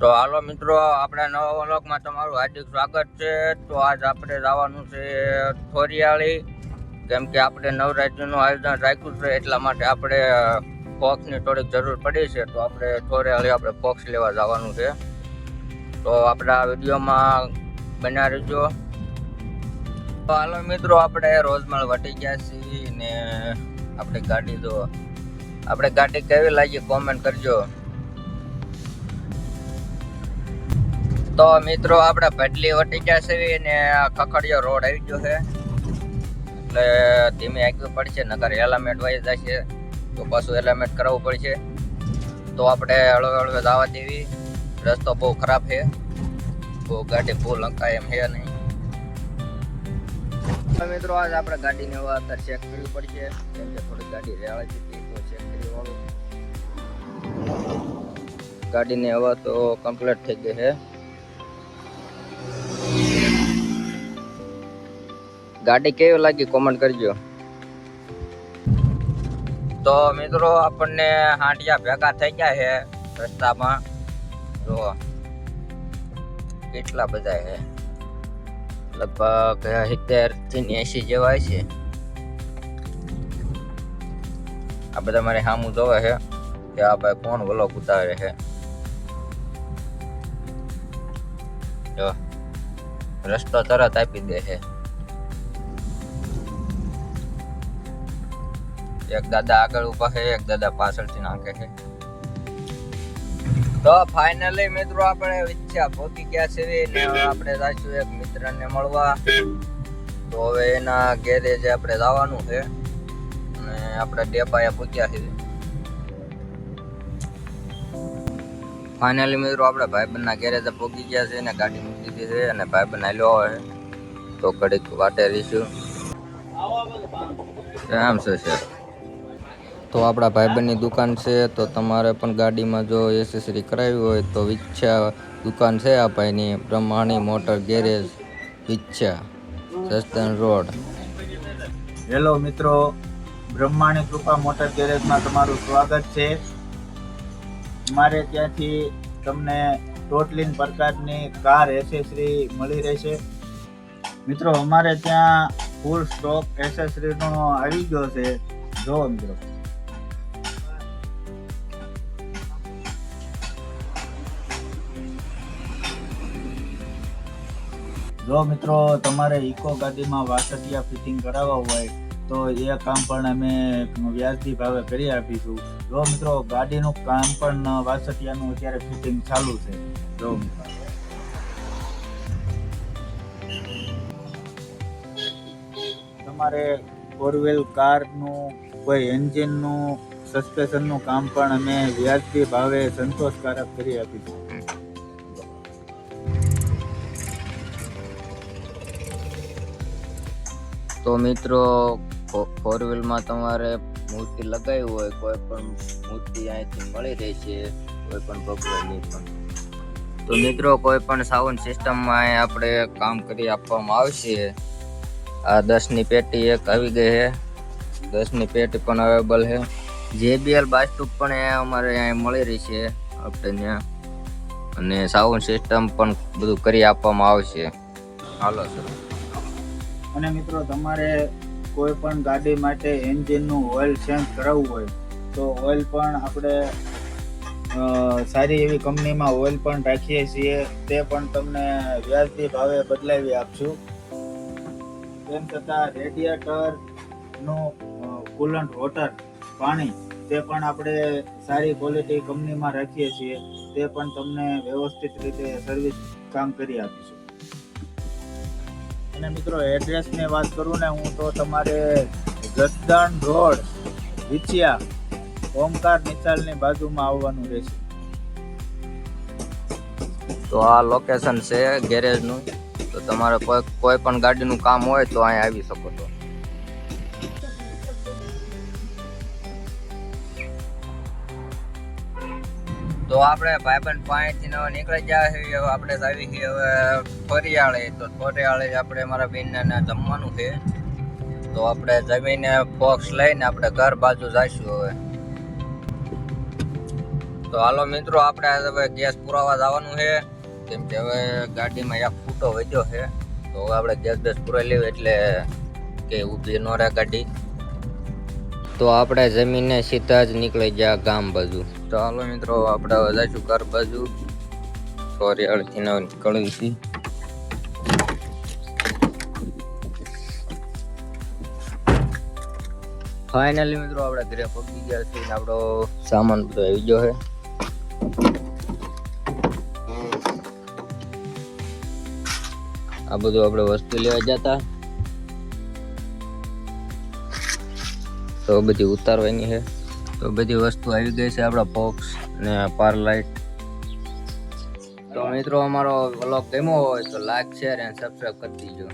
તો હાલો મિત્રો, આપણા નવા વ્લોગમાં તમારું હાર્દિક સ્વાગત છે. તો આજ આપણે જવાનું છે થોરિયાળી. કેમ કે આપણે નવરાત્રિનું આયોજન રાખ્યું છે, એટલા માટે આપણે ફોક્સની થોડીક જરૂર પડી છે. તો આપણે થોરિયાળી આપણે ફોક્સ લેવા જવાનું છે. તો આપણા વિડીયોમાં બના રહેજો. તો હાલો મિત્રો, આપણે રોજમાળ વટી ગયા છીએ ને આપણે ગાડી તો આપણે ગાડી કેવી લાગી કોમેન્ટ કરજો. તો મિત્રો, આપણે ભટલી વટી ગયા છે ને આ ખખડિયો રોડ આવી ગયો છે. એટલે ધીમે આગળ પડશે નગર હેલામેટ વહી જશે. તો પાછું હેલામેટ કરાવવું પડશે. તો આપણે હળવે હળવે જવા દેવી. રસ્તો બહુ ખરાબ છે. બહુ ગાડી બહુ અંકાય એમ છે નહીં. મિત્રો, આજ આપણે ગાડીને હવે અત્યારે ચેક કરવી પડશે. કેમ કે થોડી ગાડી રેવાય છે, તો ચેક કરી વાળું. ગાડીની હવા તો કમ્પ્લીટ થઈ ગઈ છે. ગાડી કેવી લાગી? કોમેન્ટ કરજો. તો મિત્રો, આપણને હાંડિયા ભેગા થઈ ગયા છે રસ્તામાં. જો કેટલા બધા છે. લગભગ સિત્તેરથી એસી જેવા છે આ બધા મારે સામું જોવે છે કે આ ભાઈ કોણ વલોક ઉતારે છે. જો, રસ્તો તરત આપી દે છે. એક દાદા આગળ ઊભા છે, એક દાદા પાછળથી નાખે છે. તો ફાઇનલી મિત્રો આપણે ઈચ્છા પહોંચી ગયા છે ને આપણે જઈશું એક મિત્રને મળવા. તો હવે એના ગેરેજે આપણે જવાનું છે. અને આપણે ડેપાએ પૂછ્યા છે ફાઇનલી મિત્રો આપણે ભાઈબંધના ગેરેજે પહોંચી ગયા છે ને ગાડી મૂકી દીધી છે અને ભાઈબંધ આવ્યો હોય. તો ઘડીક વાટે રહીશું એમ છે સર તો આપણા ભાઈબંધની દુકાન છે, તો તમારે પણ ગાડીમાં જો એસેસરી કરાવી હોય તો વિચ્છા દુકાન છે આ ભાઈની, બ્રહ્માણી મોટર ગેરેજ, વિચ્છા, સસ્તન રોડ. હેલો મિત્રો, બ્રહ્માણી કૃપા મોટર ગેરેજમાં તમારું સ્વાગત છે. અમારે ત્યાંથી તમને ટોટલીન પ્રકારની કાર એસેસરી મળી રહેશે. મિત્રો, અમારે ત્યાં ફૂલ સ્ટોક એસેસરીનો આવી ગયો છે. જો મિત્રો. જો મિત્રો તમારે ઇકો ગાડીમાં વાસટિયા ફિટિંગ કરાવવા હોય, તો એ કામ પણ અમે વ્યાજબી ભાવે કરી આપીશું. જો મિત્રો ગાડીનું કામ પણ વાસટિયાનું અત્યારે ફિટિંગ ચાલુ છે. જો તમારે ફોરવ્હીલ કારનું કોઈ એન્જિનનું સસ્પેન્શનનું કામ પણ અમે વ્યાજબી ભાવે સંતોષકારક કરી આપીશું. તો મિત્રો ફોર વ્હીલમાં તમારે મૂર્તિ લગાવી હોય, કોઈ પણ મૂર્તિ અહીંથી મળી રહેશે, કોઈ પણ ભગવાનની પણ. તો મિત્રો, કોઈ પણ સાઉન્ડ સિસ્ટમમાં આપણે કામ કરી આપવામાં આવશે. આ દસની પેટી એક આવી ગઈ છે. દસની પેટી પણ અવેલેબલ છે. જેબીએલ બાસ્ટુપ પણ અમારે અહીં મળી રહી છે, આપણે ત્યાં. અને સાઉન્ડ સિસ્ટમ પણ બધું કરી આપવામાં આવશે. હાલો સર અને મિત્રો, તમારે કોઈ પણ ગાડી માટે એન્જિનનું ઓઇલ ચેન્જ કરાવવું હોય, તો ઓઇલ પણ આપણે સારી એવી કંપનીમાં ઓઇલ પણ રાખીએ છીએ. તે પણ તમને વ્યાજબી ભાવે બદલાવી આપશું. તેમ છતાં રેડિયેટરનું કુલન્ટ વોટર, પાણી, તે પણ આપણે સારી ક્વોલિટી કંપનીમાં રાખીએ છીએ. તે પણ તમને વ્યવસ્થિત રીતે સર્વિસ કામ કરી આપીશું. અને મિત્રો એડ્રેસની વાત કરું ને, હું તો તમારે જસદણ રોડ, વિછિયા, ઓમકાર નિશાલની બાજુમાં આવવાનું રહેશે. તો આ લોકેશન છે ગેરેજનું તો તમારે કોઈ કોઈ પણ ગાડીનું કામ હોય તો અહીં આવી શકો છો. તો આપણે ભાઈબંધ પાસેથી હવે નીકળી ગયા છે આપણે આવી છીએ હવે ફરિયાળે. તો ફરિયાળે આપણે મારા બેનને જમવાનું છે. તો આપણે જમીને બોક્સ લઈને આપણે ઘર બાજુ જઈશું હવે. તો હાલો મિત્રો, આપણે હવે ગેસ પુરાવા જવાનું છે. કેમ કે હવે ગાડીમાં એક ફૂટો વધ્યો છે. તો હવે આપણે ગેસ બેસ પુરાવી લેવું એટલે કે ઊભી ન રહે ગાડી. તો આપણે જમીને સીધા જ નીકળી ગયા ગામ બાજુ. તો હાલો મિત્રો આપણે વધારે ઘર બાજુ. સોરી, અડધી ના નીકળવી છે ફાઇનલી મિત્રો, આપણે ઘરે પગી ગયા છે આપણો સામાન બધો આવી ગયો છે. આ બધું આપણે વસ્તુ લેવા જતા. તો બધી ઉતારવાની છે. તો બધી વસ્તુ આવી ગઈ છે આપણા ને પાર લાઇટ તો મિત્રો, અમારો વ્લોગ ગમ્યો હોય તો લાઈક શેર અને સબસ્ક્રાઈબ કરી દીજો.